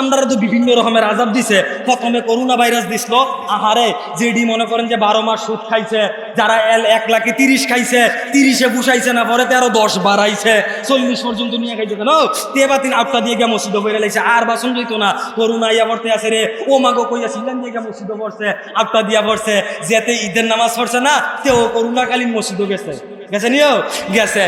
আমরা তো বিভিন্ন রকমের আজাব দিছে। প্রথমে করোনা ভাইরাস দিছিল। আহারে যেডি মনে করেন যে বারো মাস সুদ খাইছে, যারা এল এক লাখে তিরিশ খাইছে, তিরিশে বুসাইছে না, পরে তেরো দশ বাড়াইছে। চল্লিশ পর্যন্ত নিয়ে খাইছে কেন? তে বা তিন আটটা দিয়ে গিয়ে মসজিদে বইরে লাইছে। আর বাসন যেত না। করোনা ইয়া পড়তে আছে রে। ও মাগো কইয়া সিলান দিয়ে গিয়ে মসজিদে পড়ছে আটটা দিয়া পড়ছে। যেতে ঈদের নামাজ পড়ছে না, তেও করোনাকালীন মসজিদে গেছে। গেছে নিও? গেছে।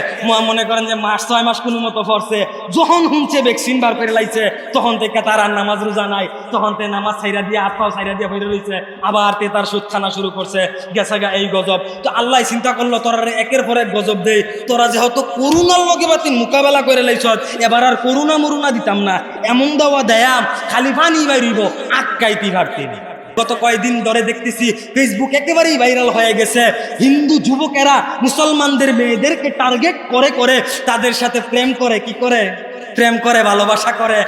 মনে করেন যে মাস ছয় মাস কোনো মতো পড়ছে। যখন শুনছে ভ্যাকসিন বার করে লাইছে, তখন থেকে তার আর নামাজ রোজা নাই। তখন তে নামাজ ছাইরা দিয়ে, হাত পাও ছাইরা দিয়ে হয়ে রয়েছে আবার তে তার সুদ খানা শুরু করছে। গেছে গা এই গজব। তো আল্লাহ চিন্তা করল, তোরা একের পর এক গজব দেই। তোরা যেহেতু করুণার লগে বা তুই মোকাবেলা করে লাইছ এবার আর করুণা মরুণা দিতাম না। এমন দেওয়া দেয়াম খালি পানি বাইরিব, আটকাইতি ভাবতিনি গত কয়েকদিন ধরে দেখতেছি ফেসবুক একেবারেই ভাইরাল হয়ে গেছে। হিন্দু যুবকেরা মুসলমানদের মেয়েদেরকে টার্গেট করে করে তাদের সাথে প্রেম করে, কি করে? প্রেম করে, ভালোবাসা করে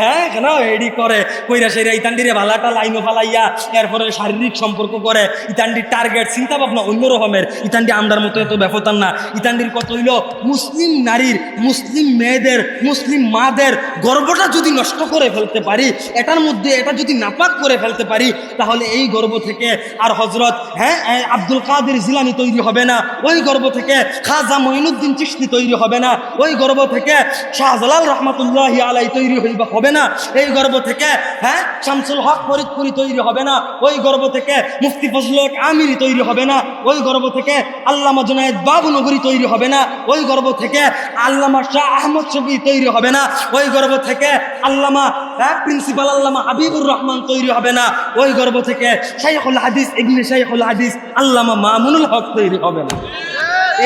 হ্যাঁ কেন? এডি করে। কইরা সেরা ইতান্ডিরে ভালাটা লাইনও ফালাইয়া, এরপরে শারীরিক সম্পর্ক করে। ইতান্ডির টার্গেট চিন্তা ভাবনা অন্য রকমের ইতান্ডি আমরার মতো এত ব্যাপতার না। ইতান্ডির কত হইল, মুসলিম নারীর, মুসলিম মেয়েদের, মুসলিম মাদের গর্বটা যদি নষ্ট করে ফেলতে পারি, এটার মধ্যে এটা যদি নাপাক করে ফেলতে পারি, তাহলে এই গর্ব থেকে আর হজরত হ্যাঁ আব্দুল কাদের জিলানি তৈরি হবে না। ওই গর্ব থেকে খাজা মঈনুদ্দিন চিশতি তৈরি হবে না। ওই গর্ব থেকে শাহজালাল রহমতুল্লাহ আলাই তৈরি হইবা, হবে না। এই গর্ব থেকে হ্যাঁ শামসুল হক ফরিদপুরি তৈরি হবে না। ওই গর্ব থেকে মুফতি ফজল আমিরি তৈরি হবে না। ওই গর্ব থেকে আল্লামা জুনায়েদ বাবুনগরী তৈরি হবে না। ওই গর্ব থেকে আল্লামা শাহ আহমদ শফি তৈরি হবে না। ওই গর্ব থেকে আল্লামা হ্যাঁ প্রিন্সিপাল আল্লামা হাবিবুর রহমান তৈরি হবে না। ওই গর্ব থেকে শাইখুল হাদিস, ইবনে শাইখুল হাদিস আল্লামা মামুনুল হক তৈরি হবে না।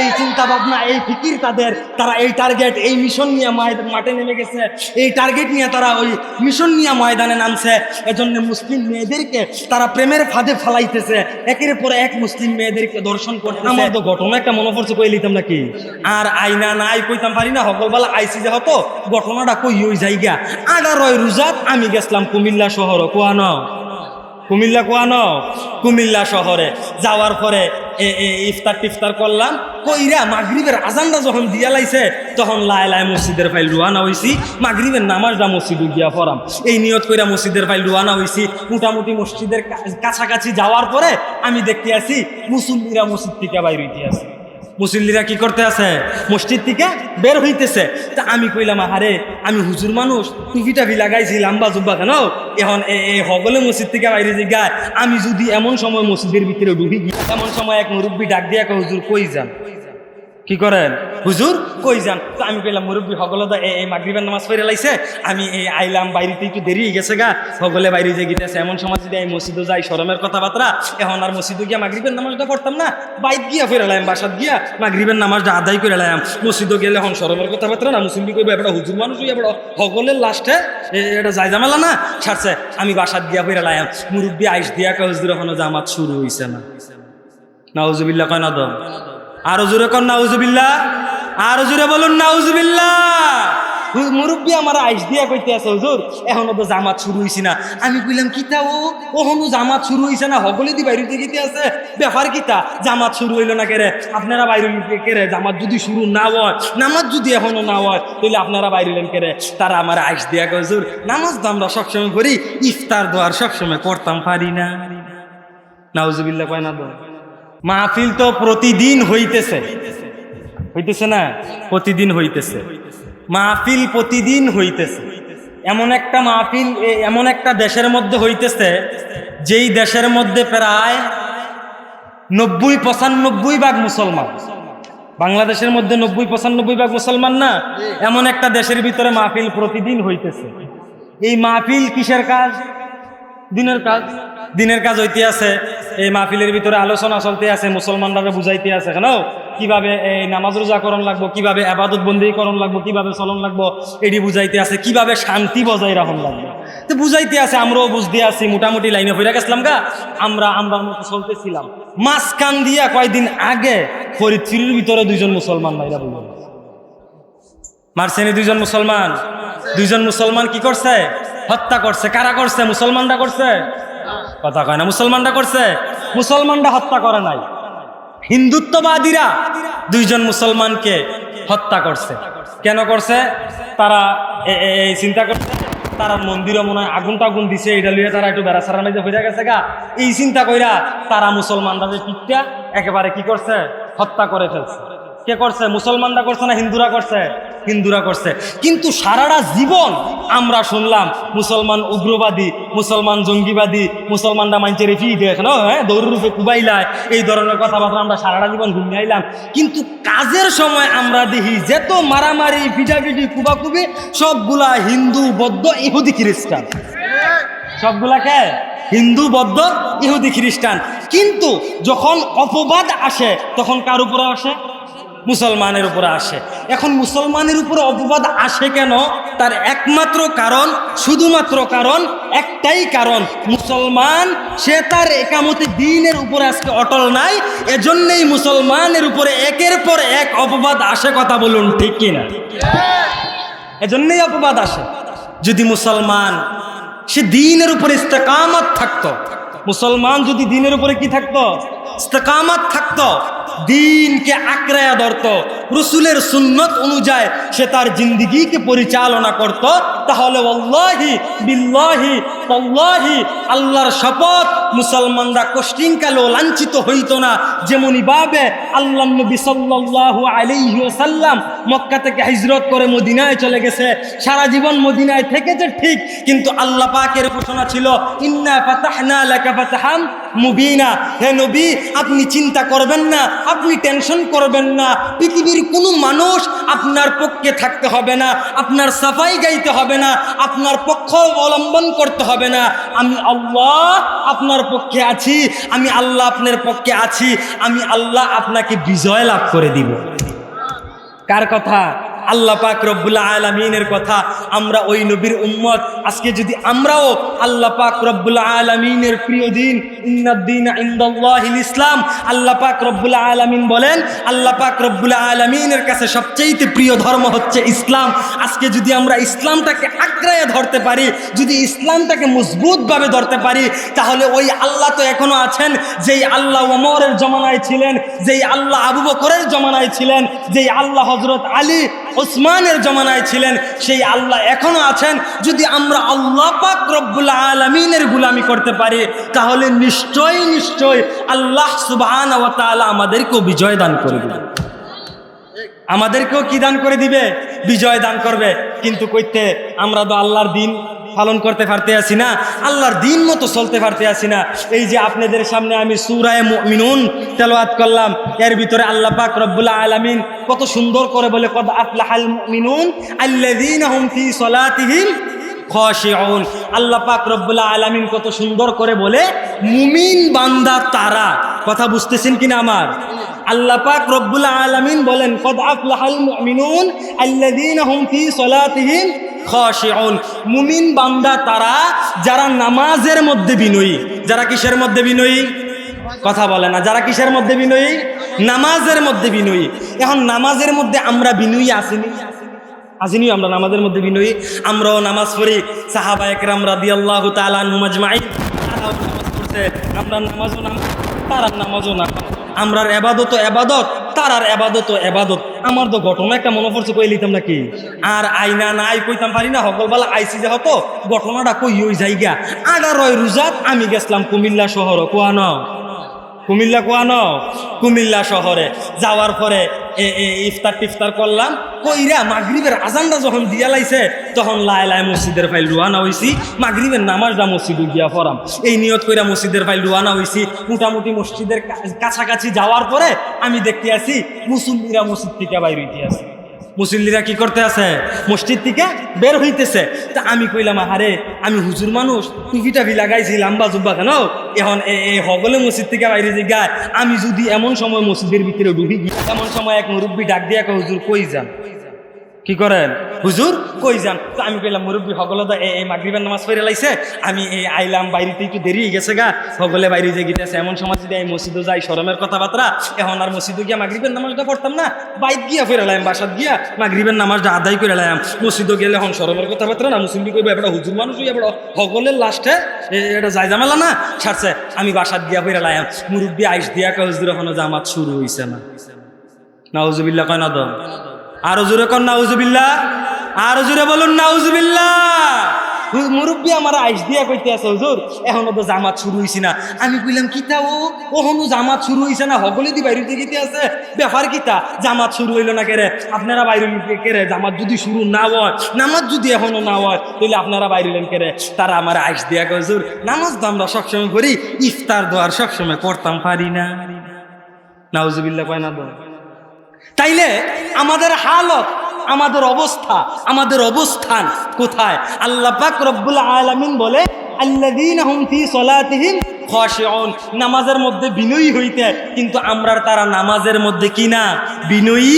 এই চিন্তা ভাবনা এই ফিকির তাদের। তারা এই টার্গেট এই মিশন নিয়ে মাঠে নেমে গেছে। এই টার্গেট নিয়ে তারা ওই মিশন নিয়ে ময়দানে নামছে। এজন্য মুসলিম মেয়েদেরকে তারা প্রেমের ফাঁদে ফালাইতেছে। একের পর এক মুসলিম মেয়েদেরকে দর্শন করতে আমার তো ঘটনা একটা মনে পড়ছে কই লিতাম নাকি? আর আইনা নাই কইতাম পারি না সকলবেলা আইসি যে হতো ঘটনাটা কই ওই জায়গা? আডারয় রুজাত আমি গেছিলাম কুমিল্লা শহর কোয়ানো কুমিল্লা কোয়ানো? কুমিল্লা শহরে। যাওয়ার পরে ইফতার টিফতার করলাম। কইরা মাগরিবের আজানটা যখন দিয়া লাইছে, তখন লাই লাই মসজিদের ফাইল রুয়ানা হইছি। মাগরিবের নামাজটা মসজিদে গিয়া পড়াম। এই নিয়ত কইরা মসজিদের ফাইল রুয়ানা হইছি। মোটামুটি মসজিদের কাছাকাছি যাওয়ার পরে আমি দেখতে আসি মুসল্লিরা মসজিদ থেকে বাইর হইতে আছে মুসল্লিরা কি করতে আছে? মসজিদ থেকে বের হইতেছে। তা আমি কইলাম আরে আমি হুজুর মানুষ টুপি টাপি লাগাইছি, লাম্বা জুব্বা কেন? এখন এ এ, হগলে মসজিদ থেকে বাইরে যে গায় আমি যদি এমন সময় মসজিদের ভিতরে ডুবি এমন সময় এক মুরব্বী ডাক দিয়ে হুজুর, কই যান? কি করেন? হুজুর, কই যান? আমি কইলাম, মুরব্বী দা এই মাগরিবের নামাজ পড়ে লাইছে। আমি এই আইলাম, বাইরেতে একটু দেরি হয়ে গেছে গা। হগলে বাইরে যে গিতেছে এমন সময় যদি আমি মসজিদে যাই, শরমের কথাবার্তা। এখন আর মসজিদে গিয়া মাগরিবের নামাজটা পড়তাম না। বাইক গিয়া ফেরে লাইম বাসাত গিয়া মাগরিবের নামাজটা আদায় করে লাইম মসজিদে গেলে এখন শরমের কথাবার্তা না মুসলিম কইবে এটা হুজুর মানুষ হইয়া বড় হগলের লাস্টে এটা যাই জামেলা না? ছাড়ছে, আমি বাসাত গিয়া ফেরে লাইম মুরব্বী আইস দিয়া কা হুজুর, এখনও জামাত শুরু হইছে না। নাউজুবিল্লাহ, কয় না দম আরও জোরে কর, নাউজুবিল্লাহ। আরও জোরে বলুন, নাউজুবিল্লাহ। হু- মুরব্বী আমার আইস দিয়া কইতে আছে, হুজুর, এখনও তো জামাত শুরু হইছে না। আমি কইলাম, কিতা ও? ওখনো জামাত শুরু হইছে না? হগলে দি বাইরে গিতে আছে। ব্যাপার কিতা? জামাত শুরু হইল না কেরে? আপনারা বাইরে কেরে? জামাত যদি শুরু না হয়, নামাজ যদি এখনও না হয় তাহলে আপনারা বাইরে কেরে? তারা আমার আইস দিয়া কয়, হুজুর, নামাজ তো আমরা সবসময় করি ইফতার দোয়ার সবসময় করতাম পারি না। নাউজুবিল্লাহ কয় না দো মাহফিল তো প্রতিদিন হইতেছে। হইতেছে না? প্রতিদিন হইতেছে। মাহফিল প্রতিদিন হইতেছে। এমন একটা মাহফিল এমন একটা দেশের মধ্যে হইতেছে, যেই দেশের মধ্যে প্রায় নব্বই পঁচানব্বই ভাগ মুসলমান। বাংলাদেশের মধ্যে নব্বই পঁচানব্বই ভাগ মুসলমান না? এমন একটা দেশের ভিতরে মাহফিল প্রতিদিন হইতেছে। এই মাহফিল কিসের কাজ? দিনের কাজ। দিনের কাজ হইতে আছে, এই মাহফিলের ভিতরে আলোচনা চলতে আছে মুসলমানরা বুঝাইতে আছে, কেন? কীভাবে এই নামাজ রোজা করণ লাগবো, কীভাবে আবাদত বন্দি করণ লাগবো, কীভাবে চলন লাগবো, এটি বুঝাইতে আছে, কীভাবে শান্তি বজায় রাখুন লাগবে। তো বুঝাইতে আছে, আমরাও বুঝতে আছি, মোটামুটি লাইনে ফিরে গেছিলাম গা, আমরা আমরা মতো চলতেছিলাম। মাঝখান দিয়া কয়দিন আগে ফরিদপুরের ভিতরে দুইজন মুসলমান ভাইরা বুঝল মারছেনি দুইজন মুসলমান। দুইজন মুসলমান কি করছে? হত্যা করছে, কারা করছে? মুসলমানরা করছে? কথা কয় না, মুসলমানরা করছে? মুসলমানরা হত্যা করে নাই। হিন্দুত্ববাদীরা দুইজন মুসলমানকে হত্যা করছে। কেন করছে? তারা এই চিন্তা করছে তারা মন্দিরও মনে হয় আগুন টাগুন দিছে এটা লিয়ে তারা একটু বেড়া সারা মাঝে হয়ে গেছে গা। এই চিন্তা কইরা তারা মুসলমানরা যে পিঠটা একেবারে কি করছে? হত্যা করে ফেলছে। কে করছে? মুসলমানরা করছে না হিন্দুরা করছে? হিন্দুরা করছে। কিন্তু সারাটা জীবন আমরা শুনলাম মুসলমান উগ্রবাদী, মুসলমান জঙ্গিবাদী, মুসলমানরা মানছে রেফি দেখো হ্যাঁ? দৌড় রূপে কুবাইলায়। এই ধরনের কথাবার্তা আমরা সারাটা জীবন ঘুমিয়াইলাম কিন্তু কাজের সময় আমরা দেখি যেত মারামারি, পিটাপিটি, কুবাকুবি, সবগুলা হিন্দু, বৌদ্ধ, ইহুদি, খ্রিস্টান। সবগুলাকে হিন্দু, বৌদ্ধ, ইহুদি, খ্রিস্টান। কিন্তু যখন অপবাদ আসে, তখন কার উপরে আসে? মুসলমানের উপরে আসে। এখন মুসলমানের উপরে অপবাদ আসে কেন? তার একমাত্র কারণ, শুধুমাত্র কারণ, একটাই কারণ, মুসলমান, সে তার একামতে দিনের উপরে আজকে অটল নাই, এজন্যই মুসলমানের উপরে একের পর এক অপবাদ আসে কথা বলুন ঠিক কিনা? এজন্যই অপবাদ আসে। যদি মুসলমান, সে দিনের উপরে ইস্তেকামাত থাকতো, মুসলমান যদি দিনের উপরে কি থাকতো? ইস্তেকামাত থাকতো দিনকে আঁকড়ায়া ধরত। রসুলের সুন্নত অনুযায়ী সে তার জিন্দিগিকে পরিচালনা করত। তাহলে অল্লাহি বিল্লাহি আল্লাহর শপথ, মুসলমানরা কষ্টিংকালেও লাঞ্ছিত হইত না। যেমনই ভাবে আল্লাহ নবী সাল্লাল্লাহু আলাইহি ওয়াসাল্লাম মক্কা থেকে হিজরত করে মদিনায় চলে গেছে। সারা জীবন মদিনায় থেকেছে ঠিক, কিন্তু আল্লাহ পাকের ঘোষণা ছিল, ইন্না ফাতাহনা লাকা ফাতাহাম মুবিনা। হে নবী, আপনি চিন্তা করবেন না, আপনি টেনশন করবেন না। পৃথিবীর কোনো মানুষ আপনার পক্ষে থাকতে হবে না, আপনার সাফাই গাইতে হবে না, আপনার পক্ষ অবলম্বন করতে হবে না। আমি আল্লাহ আপনার পক্ষে আছি, আমি আল্লাহ আপনার পক্ষে আছি, আমি আল্লাহ আপনাকে বিজয় লাভ করে দিব। কার কথা? আল্লাহ পাক রব্বুল আলমিনের কথা আমরা ওই নবীর উম্মত। আজকে যদি আমরাও আল্লাহ পাক রব্বুল আলমিনের প্রিয় দিন ইন্নাদ্দিন ইন্দাল্লাহিল ইসলাম, আল্লাহ পাক রব্বুল আলমিন বলেন, আল্লাহ পাক রব্বুল আলমিনের কাছে সবচেয়ে প্রিয় ধর্ম হচ্ছে ইসলাম। আজকে যদি আমরা ইসলামটাকে আঁকড়ায় ধরতে পারি, যদি ইসলামটাকে মজবুতভাবে ধরতে পারি, তাহলে ওই আল্লাহ তো এখনও আছেন। যেই আল্লাহ ওমরের জমানায় ছিলেন, যেই আল্লাহ আবু বকরের জমানায় ছিলেন, যেই আল্লাহ হজরত আলী ওসমানের জমানায় ছিলেন, সেই আল্লাহ এখনও আছেন। যদি আমরা আল্লাহ পাক রব্বুল আলমিনের গুলামি করতে পারি, তাহলে নিশ্চয়ই নিশ্চয় আল্লাহ সুবাহান ও আমাদেরকেও বিজয় দান করে দিবেন আমাদেরকেও কি দান করে দিবে? বিজয় দান করবে। কিন্তু কইতে আমরা তো আল্লাহর দিন পালন করতে পারতে আসি না, আল্লাহর দিন মতো চলতে পারতে আসি না। এই যে আপনাদের সামনে আমি সুরায় মিনুন তেলাওয়াত করলাম, এর ভিতরে আল্লাহ পাক রব্বুল আলামিন কত সুন্দর করে বলে, কদ আফলাহাল মিনুন খশিউন। আল্লাহ পাক রব্বুল আলামিন কত সুন্দর করে বলে, মুমিন বান্দা তারা। কথা বুঝতেছেন কিনা আমার? আল্লাহ পাক রব্বুল আলামিন বলেন, কদ আফলাহাল মুমিনুন আল্লাযীনা হুম ফি সলাতিহিম খশিউন। মুমিন বান্দা তারা, যারা নামাজের মধ্যে বিনয়ী। যারা কিসের মধ্যে বিনয়ী? কথা বলে না। যারা কিসের মধ্যে বিনয়ী? নামাজের মধ্যে বিনয়ী। এখন নামাজের মধ্যে আমরা বিনয়ী আসিনি? আসিনি আমরা নামাজের মধ্যে বিনয়ী। আমরাও নামাজ পড়ি। সাহাবা একরাম রাদিয়াল্লাহু তাআলা আনহুম আজমাইন। তারাও নামাজ পড়ছে। আমরা নামাজও নামাজ তারা নামাজও না আমরার এবাদত এবাদত তারার এবাদত এবাদত। আমার তো ঘটনা একটা মনে পড়ছে, কই লিতাম নাকি? আর আইনা নাই কইতাম পারি না, সকলবেলা আইসি যে হতো, ঘটনাটা কই ওই জায়গা? আগার রোজাত আমি গেছিলাম কুমিল্লা শহর ন কুমিল্লা কোয়া ন কুমিল্লা শহরে। যাওয়ার পরে ইফতার টিফতার করলাম। কইরা মাগরীবের আজানটা যখন দিয়া লাইছে, তখন লাই লাই মসজিদের ফাইল রুয়ানা হয়েছি মাগরীবের নামাজটা মসজিদে গিয়া পড়াম। এই নিয়ত কইরা মসজিদের ফাইল রুয়ানা হয়েছি মোটামুটি মসজিদের কাছাকাছি যাওয়ার পরে আমি দেখতে আছি, মুসল্লিরা মসজিদ থেকে বাইর হইতে আছে মুসল্লিরা কি করতে আছে? মসজিদ থেকে বের হইতেছে। তা আমি কইলাম আরে আমি হুজুর মানুষ টুপি টাপি লাগাইছি, লাম্বা জুব্বা কেন? এখন এ এ, হগলে মসজিদ থেকে বাইরে যে গায় আমি যদি এমন সময় মসজিদের ভিতরে ঢুকি এমন সময় এক মুরব্বী ডাক দিয়ে হুজুর, কই যান? কি করেন? হুজুর, কই যান? তো আমি কইলাম, মুরব্বী হগল দা এই মাগরিবের নামাজ পড়ে লাইছে। আমি এই আইলাম, বাইরেতে একটু দেরি হয়ে গেছে গা। হগলে বাইরে যে গিয়েছে এমন সময় যদি এই মসজিদে যাই শরমের কথাবার্তা, এখন আর মসজিদে গিয়া মাগরিবের নামাজটা পড়তাম না। বাইক গিয়া ফেরে লাইম বাসাত গিয়া মাগরিবের নামাজটা আদায় করে লাইম মসজিদে গেলে এখন শরমের কথাবার্তা না মুসলিম কইবে, এবার হুজুর মানুষ এবার হগলের লাস্টে এটা যাই জামেলা না? ছাড়ছে, আমি বাসাত গিয়া ফেরে লাইম মুরব্বী আইস দিয়া কে হুজুর, এখনও জামাত শুরু হইছে না। নাউজুবিল্লাহ, কয় না তো? আরও জোরে কর, নাউজুবিল্লাহ। আরও জোরে বলুন, নাউজুবিল্লাহ। হু- মুরব্বী আমার আইস দিয়া কইতে আছে, হুজুর, এখনও তো জামাত শুরু হইছে না। আমি কইলাম, কিতা ও? ওহনো জামাত শুরু হইছে না? হগলে দি বাইরে গিতে আছে। ব্যাপার কিতা? জামাত শুরু হইল না কেরে? আপনারা বাইরে কেরে? জামাত যদি শুরু না হয়, নামাজ যদি এখনও না হয় তাহলে আপনারা বাইরে কেরে? তারা আমার আইস দিয়া কয়, হুজুর, নামাজ তো আমরা সবসময় করি, ইফতার দোয়ার সবসময় করতাম পারি না। নাউজুবিল্লাহ কয় না দোয়া তাইলে আমাদের হালত আমাদের অবস্থা আমাদের অবস্থান কোথায়? আল্লাহ পাক রব্বুল আলামিন বলে খাশিউন। নামাজের মধ্যে বিনয়ী হইতে, কিন্তু আমরা তারা নামাজের মধ্যে কি না? বিনয়ী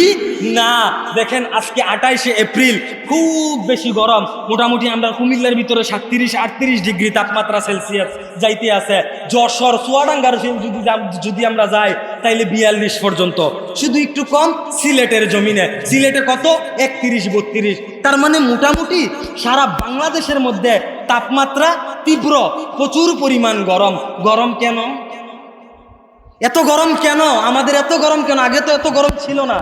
না। দেখেন, আজকে আঠাইশে এপ্রিল, খুব বেশি গরম। মোটামুটি আমরা কুমিল্লার ভিতরে সাতত্রিশ, আটত্রিশ ডিগ্রি তাপমাত্রা সেলসিয়াস যাইতে আছে। যশোর, চুয়াডাঙ্গার যদি যদি আমরা যাই, তাইলে বিয়াল্লিশ পর্যন্ত। শুধু একটু কম, সিলেটের জমিনে। সিলেটে কত? একত্রিশ, বত্রিশ। তার মানে মোটামুটি সারা বাংলাদেশের মধ্যে তাপমাত্রা তীব্র, প্রচুর পরিমাণ গরম। গরম কেন? এত গরম কেন? আমাদের এত গরম কেন? আগে তো এত গরম ছিল না।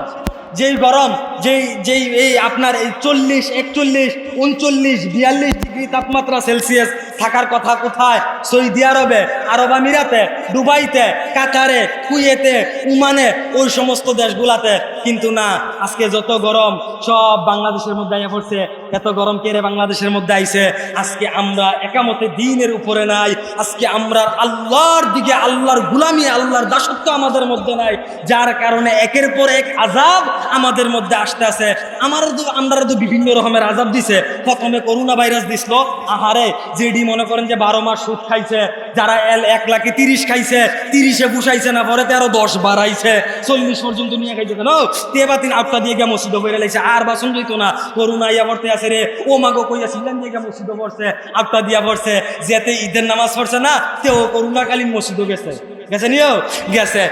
যেই গরম, যেই যেই এই আপনার এই চল্লিশ, একচল্লিশ, উনচল্লিশ, বিয়াল্লিশ ডিগ্রি তাপমাত্রা সেলসিয়াস থাকার কথা কোথায়? সৌদি আরবে, আরব আমিরাতে, দুবাইতে, কাতারে, কুয়েতে, উমানে, ওই সমস্ত দেশগুলাতে। কিন্তু না, আজকে যত গরম, সব বাংলাদেশের মধ্যে আইয়া পড়ছে। এত গরম কেড়ে বাংলাদেশের মধ্যে আইছে? আজকে আমরা একামতে দিনের উপরে নাই। আজকে আমরা আল্লাহর দিকে, আল্লাহর গুলামি, আল্লাহর দাসত্ব আমাদের মধ্যে নাই। যার কারণে একের পর এক আজাব আমাদের মধ্যে আসতে আছে। আমার তো আমরা তো বিভিন্ন রকমের আজাব দিছে। প্রথমে করোনা ভাইরাস দিছিল। আহারে যেডি মনে করেন যে বারো মাস সুদ খাইছে। যারা এল এক লাখে তিরিশ খাইছে, তিরিশে বুঝাইছে না, পরে তেরো দশ বাড়াইছে। চল্লিশ পর্যন্ত নিয়ে খাইছে কেন? তে বা তিন আটটা দিয়ে গিয়ে মসজিদ বেড়ে লাইছে। আর বাসন যাইতো না। করোনা ইয়া পড়তে আছে রে ও মাগো কইয়া ছিলেন দিয়ে মসজিদও মসজিদ পড়ছে আটটা দিয়া পড়ছে যেতে ঈদের নামাজ পড়ছে না, তেও করুণাকালীন মসজিদও গেছে। গেছে নিও? গেছে।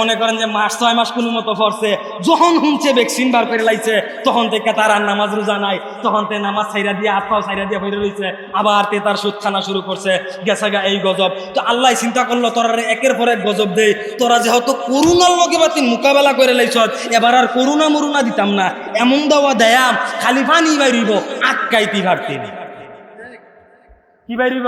মনে করেন যে মাস, ছয় মাস কোনো মতো পড়ছে। যখন শুনছে ভ্যাকসিন বার করে লাইছে, তখন থেকে তার আর নামাজ রোজা নাই। তখন তে নামাজ ছাইরা দিয়ে, হাত পাও ছাইরা দিয়ে হয়ে রয়েছে আবার তে তার সুদ খানা শুরু করছে। গেছে গা এই গজব। তো আল্লাহ চিন্তা করল, তোরা একের পর এক গজব দেই তোরা যেহেতু করুণার লগে বা তুই মোকাবেলা করে লাইছ এবার আর করুণা মরুণা দিতাম না। এমন দেওয়া দেয়াম, খালি পানি বাইরিব, আটকাইতি ভাবতি কি বাইরিব?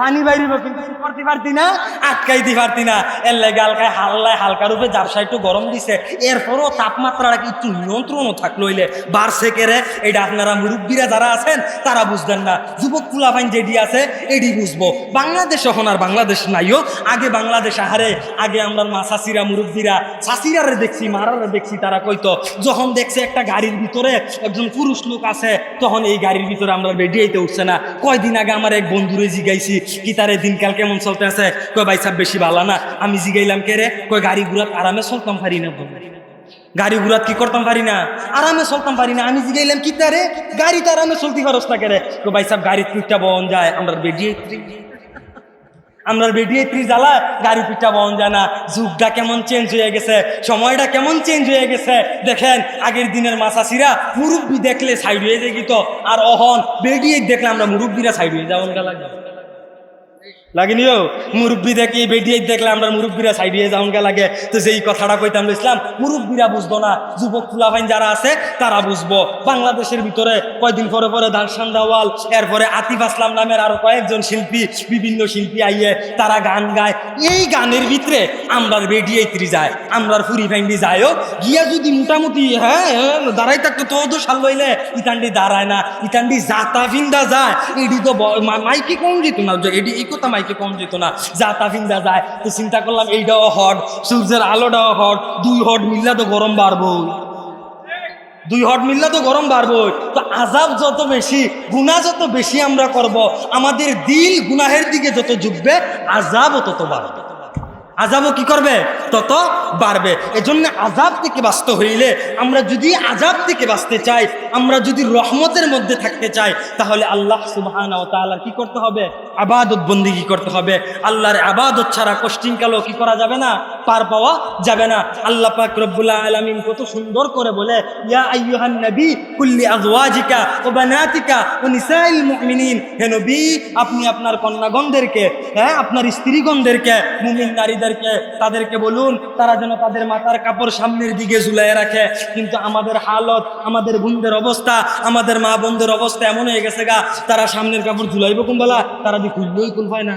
পানি বাইরিব, কিন্তু কি করতে পারতি না আটকাইতে পারতি না এর লেগে হালকায় হাল্লায় হালকা রূপে জাপসা একটু গরম দিছে। এরপরও তাপমাত্রাটা একটু নিয়ন্ত্রণও থাকল হইলে বাড়ছে কেরে এটা আপনারা মুরব্বীরা যারা আছেন, তারা বুঝবেন না। যুবক ফুলাফাইন যেটি আছে এটি বুঝব। বাংলাদেশ এখন আর বাংলাদেশ নাইও। আগে বাংলাদেশ, আহারে, আগে আমরা মা চাষিরা মুরব্বীরা চাষিরারে দেখছি, মারারে দেখছি, তারা কইতো, যখন দেখছে একটা গাড়ির ভিতরে একজন পুরুষ লোক আছে, তখন এই গাড়ির ভিতরে আমরা বেডিয়েতে উঠছে না। কয়দিন আগে আমার এক বন্ধুরে জিগাইছি কি তারে দিনকাল কেমন চলতে আছে কয় ভাই সাহেব, বেশি ভালো না? আমি জিগাইলাম কে রে? কয় গাড়ি ঘুরাত আরামে চলতাম পারি না গাড়ি ঘুরাত কি করতাম পারি না? আরামে চলতাম পারি না। আমি জিগাইলাম কি তারে? গাড়ি তো আরামে চলতে পারস না কেরে কয় ভাই সাহেব, গাড়ির পিঠটা বহন যায় আমরা বেডিয়ে আমরা বেডিয়ে ত্রি জ্বালা গাড়ি পিঠা যায় না। যুগটা কেমন চেঞ্জ হয়ে গেছে, সময়টা কেমন চেঞ্জ হয়ে গেছে। দেখেন, আগের দিনের মাসাসিরা মুরব্বী দেখলে সাইড হয়ে যায় তো আর অহন বেডিয়ে দেখলে আমরা মুরব্বীরা সাইড হয়ে যাওয়ান লাগে লাগেনিও? মুরব্বী দেখি বেডিয়ে দেখলে আমরা মুরব্বীরা সাইড হয়ে যাওয়ান লাগে? তো যেই কথাটা কইতাম ইসলাম মুরব্বীরা বুঝতো না যুবক ফুলাফাইন যারা আছে তারা বুঝব। বাংলাদেশের ভিতরে কয়দিন পরে পরে দারসান দাওয়াল এরপরে আতিফ আসলাম নামের আরও কয়েকজন শিল্পী বিভিন্ন শিল্পী আইয়ে তারা গান গায়। এই গানের ভিতরে আমরার বেডিয়ে ত্রি যায় আমরার ফুরি ফ্যান্ডি যায়ও। গিয়া যদি মোটামুটি হ্যাঁ হ্যাঁ, দাঁড়াই থাকতো তো তো সাল লইলে ইতান্ডি দাঁড়ায় না ইতান্ডি জাতা ফিন্দা যায়। এডি তো মাইকে কম যেত না এডি এই কথা মাইকে কম যেত না। জাতা ফিন্দা যায়, তো চিন্তা করলাম এইটাও হট, সূর্যের আলোটাও হট, দুই হট মিললে তো গরম বাড়বো দুই হট মিললে তো গরম বাড়বো তো আজাব যত বেশি, গুনাহ যত বেশি আমরা করব, আমাদের দিল গুনাহের দিকে যত ঝুঁকবে, আজাবও তত বাড়বে। আজাবও কি করবে? তত বাড়বে। এজন্য আজাব থেকে বাঁচতে হইলে আমরা যদি আজাব থেকে বাঁচতে চাই, আমরা যদি রহমতের মধ্যে থাকতে চাই, তাহলে আল্লাহ সুবহানাহু ওয়া তাআলার কি করতে হবে? আবাদত বন্দিগি করতে হবে। আল্লাহর আবাদত ছাড়া কষ্টিংকালও কি করা যাবে না? পার পাওয়া যাবে না। আল্লাহ পাক রব্বুল আলামিন কত সুন্দর করে বলে, ইয়া ও ও হে আপনি আপনার কন্যাগণদেরকে হ্যাঁ আপনার স্ত্রীগণদেরকে, মুমিন নারীদেরকে তাদেরকে বলুন, তারা যেন তাদের মাথার কাপড় সামনের দিকে ঝুলাই রাখে। কিন্তু আমাদের হালত, আমাদের বোনদের অবস্থা, আমাদের মা বোনদের অবস্থা এমন হয়ে গেছে গা, তারা সামনের কাপড় ঝুলাইব কোন বেলা? তারা দি খুলবেই কোন পায় না।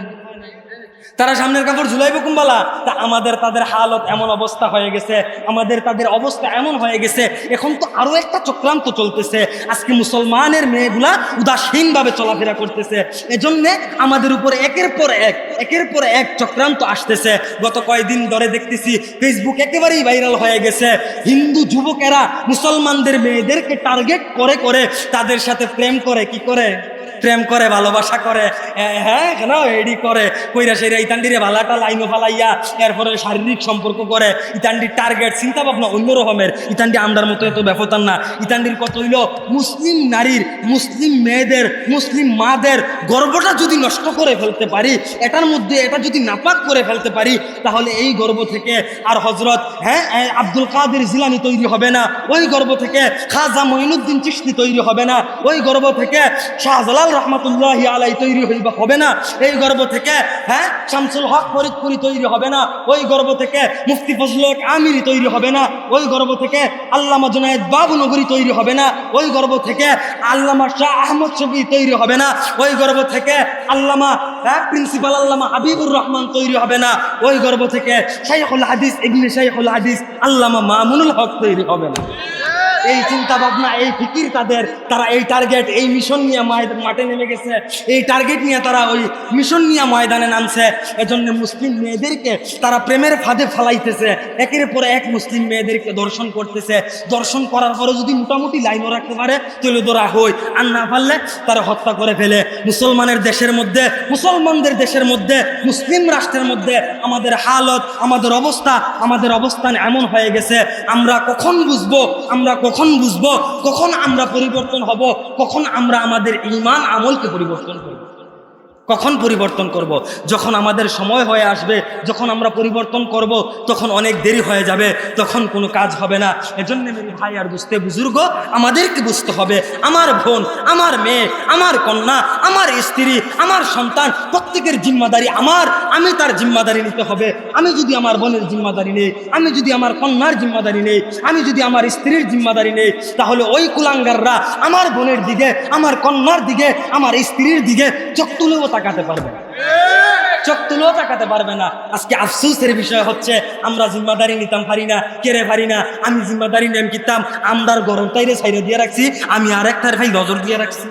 তারা সামনের কাপড় ঝুলাইবে কুম্বালা? তা আমাদের তাদের হালত এমন অবস্থা হয়ে গেছে, আমাদের তাদের অবস্থা এমন হয়ে গেছে, এখন তো আরও একটা চক্রান্ত চলতেছে। আজকে মুসলমানের মেয়েগুলা উদাসীনভাবে চলাফেরা করতেছে। এজন্যে আমাদের উপর একের পর এক, একের পর এক চক্রান্ত আসতেছে। গত কয়েকদিন ধরে দেখতেছি ফেসবুক একেবারেই ভাইরাল হয়ে গেছে। হিন্দু যুবকেরা মুসলমানদের মেয়েদেরকে টার্গেট করে করে তাদের সাথে প্রেম করে, কি করে? প্রেম করে, ভালোবাসা করে হ্যাঁ কেন? এডি করে। কইরা সেরা ইতান্ডিরে ভালাটা লাইনো ফালাইয়া এরপরে শারীরিক সম্পর্ক করে। ইতান্ডির টার্গেট চিন্তা ভাবনা অন্য রকমের। ইতান্ডি আমরার মতো এত ব্যাপতার না। ইতান্ডির কত হইল, মুসলিম নারীর, মুসলিম মেয়েদের, মুসলিম মাদের গর্বটা যদি নষ্ট করে ফেলতে পারি, এটার মধ্যে এটা যদি নাপাক করে ফেলতে পারি, তাহলে এই গর্ব থেকে আর হজরত হ্যাঁ আব্দুল কাদের জিলানি তৈরি হবে না। ওই গর্ব থেকে খাজা মঈনুদ্দিন চিশতি তৈরি হবে না। ওই গর্ব থেকে শাহজালাল রহমতুল্লাহ আলাই তৈরি হইবা, হবে না। এই গর্ব থেকে হ্যাঁ শামসুল হক ফরিদপুরি তৈরি হবে না। ওই গর্ব থেকে মুফতি ফজল আমিরি তৈরি হবে না। ওই গর্ব থেকে আল্লামা জুনায়েদ বাবুনগরী তৈরি হবে না। ওই গর্ব থেকে আল্লামা শাহ আহমদ শফি তৈরি হবে না। ওই গর্ব থেকে আল্লামা হ্যাঁ প্রিন্সিপাল আল্লামা হাবিবুর রহমান তৈরি হবে না। ওই গর্ব থেকে শাইখুল হাদিস, ইবনে শাইখুল হাদিস আল্লামা মামুনুল হক তৈরি হবে না। এই চিন্তা ভাবনা এই ফিকির তাদের। তারা এই টার্গেট এই মিশন নিয়ে মাঠে নেমে গেছে। এই টার্গেট নিয়ে তারা ওই মিশন নিয়ে ময়দানে নামছে। এজন্য মুসলিম মেয়েদেরকে তারা প্রেমের ফাঁদে ফালাইতেছে। একের পর এক মুসলিম মেয়েদেরকে দর্শন করতেছে। দর্শন করার পরে যদি মোটামুটি লাইনও রাখতে পারে, তাহলে ধরা হই। আর না পারলে তারা হত্যা করে ফেলে। মুসলমানের দেশের মধ্যে, মুসলমানদের দেশের মধ্যে, মুসলিম রাষ্ট্রের মধ্যে আমাদের হালত, আমাদের অবস্থা, আমাদের অবস্থান এমন হয়ে গেছে। আমরা কখন বুঝব? আমরা কখন বুঝব? কখন আমরা পরিবর্তন হব? কখন আমরা আমাদের ইমান আমলকে পরিবর্তন করব? কখন পরিবর্তন করব। যখন আমাদের সময় হয়ে আসবে, যখন আমরা পরিবর্তন করব, তখন অনেক দেরি হয়ে যাবে, তখন কোনো কাজ হবে না। এজন্য মেরে ভাই, আর বুঝতে বুজুর্গ, আমাদেরকে বুঝতে হবে, আমার বোন, আমার মেয়ে, আমার কন্যা, আমার স্ত্রী, আমার সন্তান, প্রত্যেকের জিম্মাদারি আমার, আমি তার জিম্মাদারি নিতে হবে। আমি যদি আমার বোনের জিম্মাদারি নেই, আমি যদি আমার কন্যার জিম্মাদারি নেই, আমি যদি আমার স্ত্রীর জিম্মাদারি নেই, তাহলে ওই কুলাঙ্গাররা আমার বোনের দিকে, আমার কন্যার দিকে, আমার স্ত্রীর দিকে চোখ তুলেও তাকাতে পারবে না। চোখ তুলেও তাকাতে পারবে না। আজকে আফসোসের বিষয় হচ্ছে, আমরা জিম্মাদারি নিতাম, পারি না। কেড়ে পারি না? আমি জিম্মাদারি নেম কিতাম। গরম গরমটাইরে সাইরে দিয়ে রাখছি, আমি আরেকটার ভাই নজর দিয়ে রাখছি।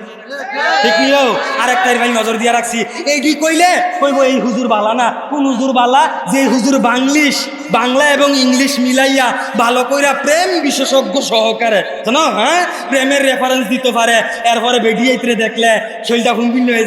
আরেকটার ভাই নজর রাখছি। এই কি কইলে? কইব, এই হুজুর বালা না। কোন হুজুর বালা? যে হুজুর বাংলিশ, বাংলা এবং ইংলিশ মিলাইয়া ভালো কইরা প্রেম বিশেষজ্ঞ সহকারে। জানো হ্যাঁ? প্রেমের রেফারেন্স দিতে পারে। এরপরে দেখলে শরীরটা হুমবিন্ন হয়ে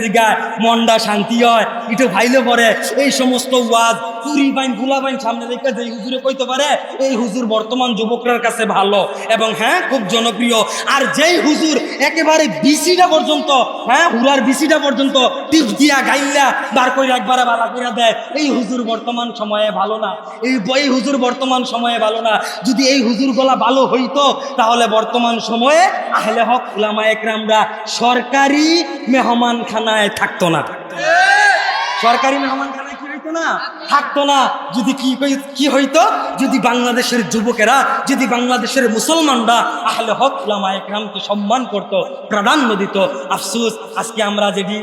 মনটা শান্তি হয়, একটু ভাইলে পরে। এই সমস্ত ওয়াজ চুরি বাইন, গুলা বাইন সামনে রেখে যে হুজুরে কইতে পারে, এই হুজুর বর্তমান যুবকরার কাছে ভালো। এবং হ্যাঁ খুব জনপ্রিয়। আর যেই হুজুর একেবারে বিসিটা পর্যন্ত হ্যাঁ হুরার বিসিটা পর্যন্ত টিপ দিয়া গাইলা বার করে একবারে বালা করে দেয়, এই হুজুর বর্তমান সময়ে ভালো না। এই এই হুজুর বর্তমান সময়ে ভালো না। যদি এই হুজুর গলা ভালো হইতো, তাহলে বর্তমান সময়ে আহলে হক, উলামা একরামরা সরকারি মেহমানখানায় থাকতো না। সরকারি মেহমানখানায় হইতো না, থাকতো না। যদি কি কি হইতো? যদি বাংলাদেশের যুবকেরা, যদি বাংলাদেশের মুসলমানরা আহলে হক উলামা একরামকে সম্মান করত, প্রাধান্য দিত, আফসুস, আজকে আমরা যেটি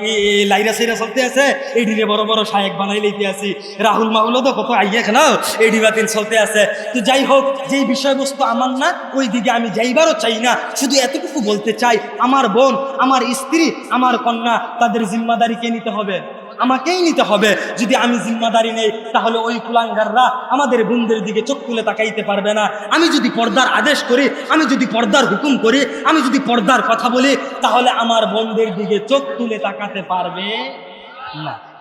লাইরা সাইরা চলতে আছে দিনে বড় বড় শায়েক বানাই লইতে আছি। রাহুল মাহুলও তো কত আইয়া কেন এই ডিবাতিল চলতে আছে। তো যাই হোক, যেই বিষয়বস্তু আমার না, ওই দিকে আমি যাইবারও চাই না। শুধু এতটুকু বলতে চাই, আমার বোন, আমার স্ত্রী, আমার কন্যা, তাদের জিম্মাদারি কে নিতে হবে? আমাকেই নিতে হবে। যদি আমি জিম্মাদারি নেই, তাহলে ওই কুলাঙ্গাররা আমাদের বোনদের দিকে চোখ তুলে তাকাইতে পারবে না। আমি যদি পর্দার আদেশ করি, আমি যদি পর্দার হুকুম করি, আমি যদি পর্দার কথা বলি, তাহলে আমার বোনদের দিকে চোখ তুলে তাকাতে পারবে না।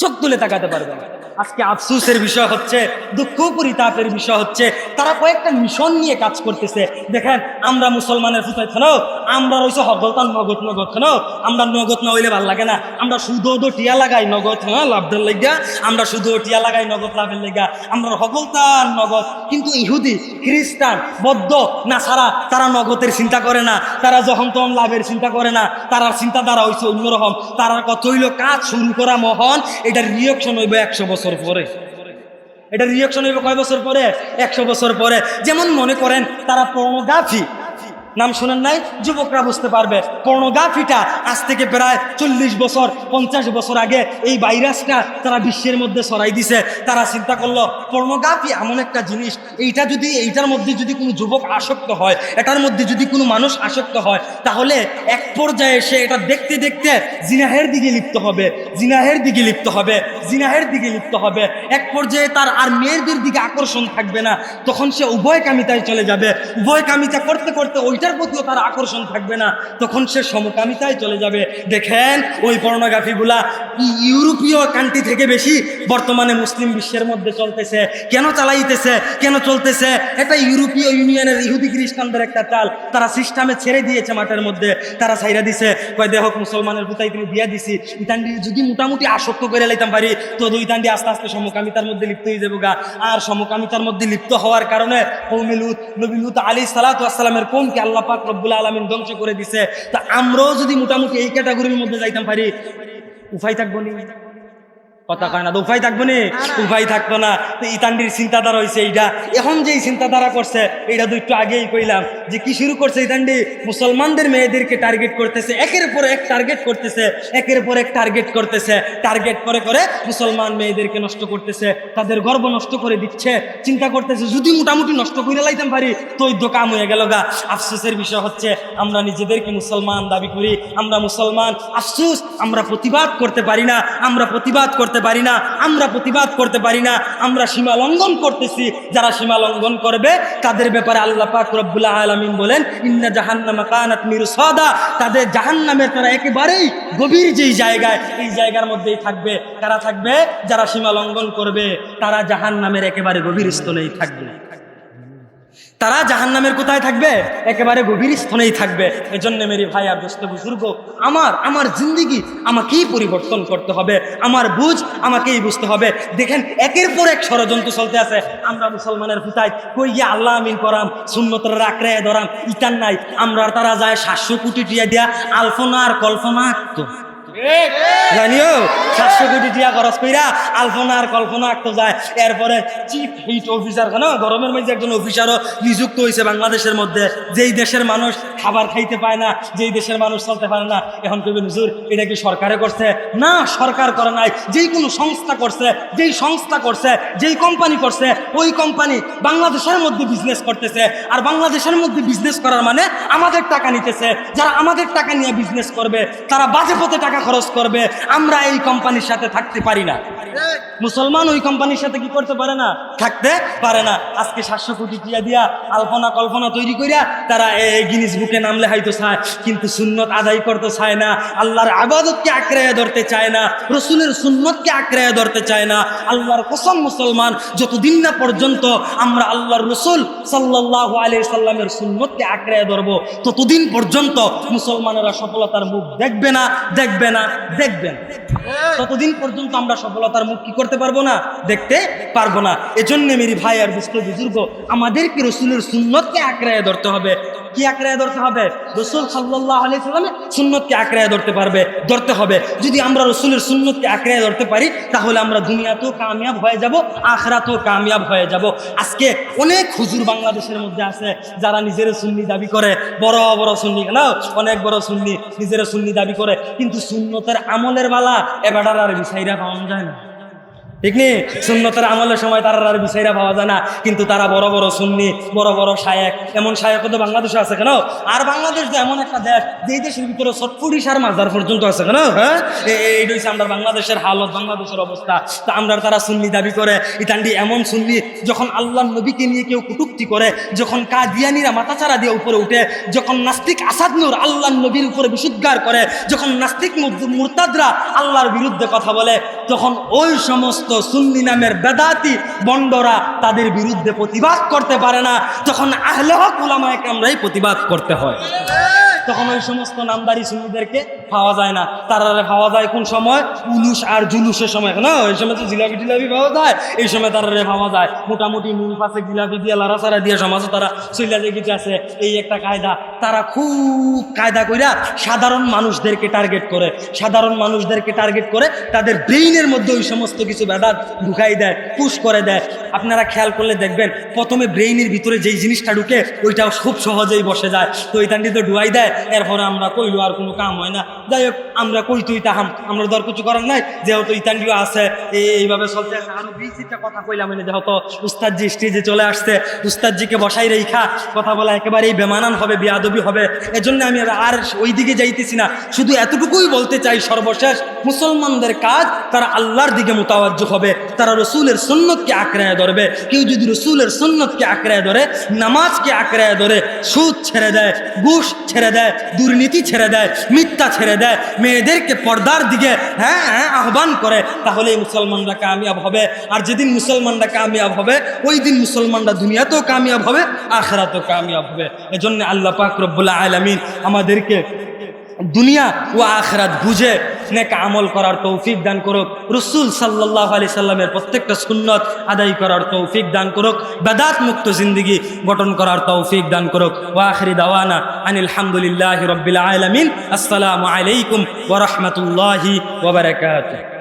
চোখ তুলে তাকাতে পারবে না। আজকে আফসুসের বিষয় হচ্ছে দুঃখ পরিতাপের বিষয় হচ্ছে, তারা কয়েকটা মিশন নিয়ে কাজ করতেছে। দেখেন, আমরা মুসলমানের ফুটাই থানো আমরা রয়েছে হগলতান নগদ নগদ থানো আমরা নগদ না হইলে ভালো লাগে না। আমরা শুধু টিয়া লাগাই নগদ হ্যাঁ লাভদের লেগা। আমরা শুধু টিয়া লাগাই নগদ লাভের লেগা। আমরা হগলতান নগদ, কিন্তু ইহুদি, খ্রিস্টান, বদ্ধ না সারা তারা নগদের চিন্তা করে না। তারা যখন তখন লাভের চিন্তা করে না। তারার চিন্তাধারা হয়েছে অন্যরকম। তারার কত হইল কাজ শুরু করা মহন এটার রিয়াকশন হইব একশো বছর পরে। এটা রিয়াকশন হইব কয় বছর পরে? একশো বছর পরে। যেমন মনে করেন তারা পর্নোগ্রাফি নাম শুনেন নাই? যুবকরা বুঝতে পারবে। পর্নোগ্রাফিটা আজ থেকে প্রায় চল্লিশ বছর, পঞ্চাশ বছর আগে এই ভাইরাসটা তারা বিশ্বের মধ্যে ছড়াই দিছে। তারা চিন্তা করল, পর্নোগ্রাফি এমন একটা জিনিস, এইটা যদি, এইটার মধ্যে যদি কোনো যুবক আসক্ত হয়, এটার মধ্যে যদি কোনো মানুষ আসক্ত হয়, তাহলে এক পর্যায়ে সে এটা দেখতে দেখতে জিনাহের দিকে লিপ্ত হবে, জিনাহের দিকে লিপ্ত হবে, জিনাহের দিকে লিপ্ত হবে। এক পর্যায়ে তার আর মেয়েদের দিকে আকর্ষণ থাকবে না। তখন সে উভয় কামিতায় চলে যাবে। উভয় কামিতা করতে করতে ওইটার প্রতিও তার আকর্ষণ থাকবে না। তখন সে সমকামিতায় চলে যাবে। দেখেন, ওই পর্নোগ্রাফিগুলা ইউরোপীয় কান্ট্রি থেকে বেশি বর্তমানে মুসলিম বিশ্বের মধ্যে চলতেছে। কেন চালাইতেছে? কেন চলতেছে? এটা ইউরোপীয় ইউনিয়নের ইহুদি খ্রিস্টানদের একটা চাল। তারা সিস্টেমে ছেড়ে দিয়েছে মাঠের মধ্যে। তারা ছাইরা দিছে, কয়, দেহ, মুসলমানের পুতাই তুমি দিয়া দিছি। ইতান্ডি, যদি মোটামুটি আসক্ত করে লাইতাম পারি, তো দুই তান্ডি আস্তে আস্তে সমকামিতার মধ্যে লিপ্ত হয়ে যাব আর সমকামিতার মধ্যে লিপ্ত হওয়ার কারণে কৌমিলুত নবীলুত আলী সালাতামের কোমকে আল্লাহ পাক রব্বুল আলমিন ধ্বংস করে দিছে। তা আমরাও যদি মোটামুটি এই ক্যাটাগরির মধ্যে যাইতাম পারি উফাই থাকব নি? কথা কয় না তো উপায় থাকব নি? উপায় থাকতো না। তো ইতান্ডির চিন্তাধারা হয়েছে এইটা এখন যে চিন্তাধারা করছে এইটা তো একটু আগেই কইলাম যে কি শুরু করছে ইতান্ডি? মুসলমানদের মেয়েদেরকে টার্গেট করতেছে একের পর এক টার্গেট করতেছে একের পর এক টার্গেট করতেছে টার্গেট করে করে মুসলমান মেয়েদেরকে নষ্ট করতেছে তাদের গর্ব নষ্ট করে দিচ্ছে চিন্তা করতেছে যদি মোটামুটি নষ্ট করে লাইতাম পারি তো দোকাম হয়ে গেল গা। আফসোসের বিষয় হচ্ছে আমরা নিজেদেরকে মুসলমান দাবি করি আমরা মুসলমান আফসোস আমরা প্রতিবাদ করতে পারি না আমরা প্রতিবাদ করতে পারি না, আমরা প্রতিবাদ করতে পারি না, আমরা সীমা লঙ্ঘন করতেছি। যারা সীমা লঙ্ঘন করবে, তাদের ব্যাপারে আল্লাহ পাক রব্বুল্লাহ আলামিন বলেন, ইন্না জাহান্নামা কানাত মিরসাদা তাদের জাহান্নামের তারা একেবারেই গভীর যেই জায়গায়, এই জায়গার মধ্যেই থাকবে। কারা থাকবে? যারা সীমা লঙ্ঘন করবে, তারা জাহান্নামের একেবারে গভীর স্থলেই থাকবে। তারা জাহান নামের কোথায় থাকবে? একেবারে গভীর স্থানেই থাকবে। এজন্য মেরি ভাই আর দোস্ত বুজুর্গ, আমার আমার জিন্দিগি আমাকেই পরিবর্তন করতে হবে। আমার বুঝ আমাকেই বুঝতে হবে। দেখেন, একের পর এক ষড়যন্ত্র চলতে আছে। আমরা মুসলমানের ফুটাই কই গিয়ে আল্লাহ আমিন করাম শূন্যতর রাখরে ধরাম ইটান নাই। আমরা তারা যায় সাতশো কোটি টিয়া দিয়া আলফনা আর কল্পনা জানিও সাতশো কোটি টিয়া খরচ কইরা আলপনা আর কল্পনা আঁকতে যায়। এরপরে চিফ হিট অফিসার কেন গরমের মধ্যে একজন অফিসারও নিযুক্ত হয়েছে বাংলাদেশের মধ্যে। যেই দেশের মানুষ খাবার খাইতে পায় না, যেই দেশের মানুষ চলতে পারে না, এখন কবি হুজুর, এটা কি সরকারে করছে? না, সরকার করে নাই। যেই কোনো সংস্থা করছে, যেই সংস্থা করছে, যেই কোম্পানি করছে, ওই কোম্পানি বাংলাদেশের মধ্যে বিজনেস করতেছে। আর বাংলাদেশের মধ্যে বিজনেস করার মানে আমাদের টাকা নিতেছে। যারা আমাদের টাকা নিয়ে বিজনেস করবে, তারা বাজে পথে টাকা খরচ করবে, আমরা এই কোম্পানির সাথে থাকতে পারি না। মুসলমান ওই কোম্পানির সাথে কি করতে পারে না? থাকতে পারে না। আজকে সাতশো কোটি টিয়া দিয়া আলপনা কল্পনা তৈরি করিয়া তারা এই গিনিস বুকে নামলে হয়তো চায়, কিন্তু সুন্নত আদায় করতে চায় না। আল্লাহর আবাদতকে আঁকড়াইয়া ধরতে চায় না, রসুলের সুন্নতকে আঁকড়াইয়া ধরতে চায় না। আল্লাহর কসম মুসলমান, যতদিন না পর্যন্ত আমরা আল্লাহর রসুল সাল্লাহ আলি সাল্লামের সুন্নতকে আঁকড়াইয়া ধরবো, ততদিন পর্যন্ত মুসলমানেরা সফলতার মুখ দেখবে না দেখবে না দেখবে দেখবেন। ততদিন পর্যন্ত আমরা সফলতার মুখ কি করতে পারব না, দেখতে পারব না। এজন্য মেরি ভাই আর বিষ্ণু বুজুর্গ, আমাদেরকে রসুলের সুন্নতকে আঁকড়ায় ধরতে হবে। কি আঁকড়ায় ধরতে হবে? রসুল সাল্লাহ আলি সাল্লামে সুন্নতকে আঁকড়ায় ধরতে পারবে, ধরতে হবে। যদি আমরা রসুলের সুন্নতকে আঁকড়ায় ধরতে পারি, তাহলে আমরা দুনিয়াতেও কামিয়াব হয়ে যাব, আখরাতেও কামিয়াব হয়ে যাব। আজকে অনেক হুজুর বাংলাদেশের মধ্যে আছে, যারা নিজের সুন্নি দাবি করে। বড় বড় সুন্নি কেন অনেক বড় সুন্নি নিজের সুন্নি দাবি করে। কিন্তু সুন্নতের আমলের বালা এবার আর বিষাইরা পাওয়া যায় না। ঠিক নি? সুন্নতের আমলের সময় তারা আর বিষয়রা পাওয়া যায় না। কিন্তু তারা বড় বড় সুন্নি, বড় বড় শায়েক। এমন শায়েক তো বাংলাদেশে আছে কেন? আর বাংলাদেশ তো এমন একটা দেশ, যেই দেশের ভিতরে সটফুরি সার মাজার পর্যন্ত আছে কেন? হ্যাঁ? এইটা আমরা বাংলাদেশের হালত, বাংলাদেশের অবস্থা। তা আমরা তারা সুন্নি দাবি করে, ইতান্ডি এমন সুন্নি, যখন আল্লাহ নবীকে নিয়ে কেউ কুটুক্তি করে, যখন কাদিয়ানিরা মাথাচাড়া দিয়ে উপরে উঠে, যখন নাস্তিক আসাদ নূর আল্লাহ নবীর উপরে বিশুদ্ধার করে, যখন নাস্তিক মুর- মুরতাদরা আল্লাহর বিরুদ্ধে কথা বলে, তখন ওই সমস্ত সুন্নি নামের বেদাতি বন্ডরা তাদের বিরুদ্ধে প্রতিবাদ করতে পারে না। তখন আহলে হক উলামায়ে কামরাই প্রতিবাদ করতে হয়, তখন ওই সমস্ত নামদারি সুন্নিদেরকে পাওয়া যায় না। তারারে পাওয়া যায় কোন সময়? উলুস আর জুলুসের সময়। না, ওই সময় তো জিলাপি টিলাপি পাওয়া যায়। এই সময় তারারে পাওয়া যায়। মোটামুটি নুন পাশে জিলাপি দিয়ে লারা সারা দিয়ে সমাজে তারা চইলা যে কিছু আছে। এই একটা কায়দা। তারা খুব কায়দা কইরা সাধারণ মানুষদেরকে টার্গেট করে। সাধারণ মানুষদেরকে টার্গেট করে তাদের ব্রেইনের মধ্যে ওই সমস্ত কিছু বেদাত ঢুকাই দেয় পুশ করে দেয়। আপনারা খেয়াল করলে দেখবেন, প্রথমে ব্রেইনের ভিতরে যেই জিনিসটা ঢুকে ওইটা খুব সহজেই বসে যায়। তো ওই তান্ডি তো ডুয়াই দেয়। এরপরে আমরা কইলো, আর কোনো কাম হয় না। যাই হোক, আমরা কই তুই তাহাম আমরা ধর কিছু করার নাই। যেহেতু ইতান্ডিও আছে এই- এইভাবে চলতে আরও বিচিটা কথা কইলাম মানে যেহেতু উস্তাদজি স্টেজে চলে আসছে, উস্তাদজিকে বসাই রেখা কথা বলা একেবারেই বেমানান হবে, বিয়াদবি হবে। এজন্য আমি আর- আর ওই দিকে যাইতেছি না। শুধু এতটুকুই বলতে চাই সর্বশেষ, মুসলমানদের কাজ তারা আল্লাহর দিকে মোতাবাজ্য হবে। তারা রসুলের সুন্নতকে আঁকড়ায় ধরবে। কেউ যদি রসুলের সুন্নতকে আঁকড়ায় ধরে, নামাজকে আঁকড়ায় ধরে, সুদ ছেড়ে দেয়, ঘুষ ছেড়ে দেয়, দুর্নীতি ছেড়ে দেয়, মিথ্যা ছেড়ে দেয়, মেয়েদেরকে পর্দার দিকে হ্যাঁ হ্যাঁ আহ্বান করে তাহলে এই মুসলমানরা কামিয়াব হবে। আর যেদিন মুসলমানরা কামিয়াব হবে, ওই দিন মুসলমানরা দুনিয়াতেও কামিয়াব হবে, আখরাতেও কামিয়াব হবে। এজন্য আল্লাহ পাক রব্বুল্লাহ আলমিন আমাদেরকে দুনিয়া ও আখরাত বুঝে নেক আমল করার তৌফিক দান করুক। রসুল সাল্লাহ আলি সাল্লামের প্রত্যেকটা সুন্নত আদায় করার তৌফিক দান করুক। বেদাত মুক্ত জিন্দগি গঠন করার তৌফিক দান করুক। ওয়াহরি দাওয়ানা আনিল হামদুলিল্লাহ আলমিন। আসসালামু আলাইকুম ওরহমতুল্লাহি ওবরাকাত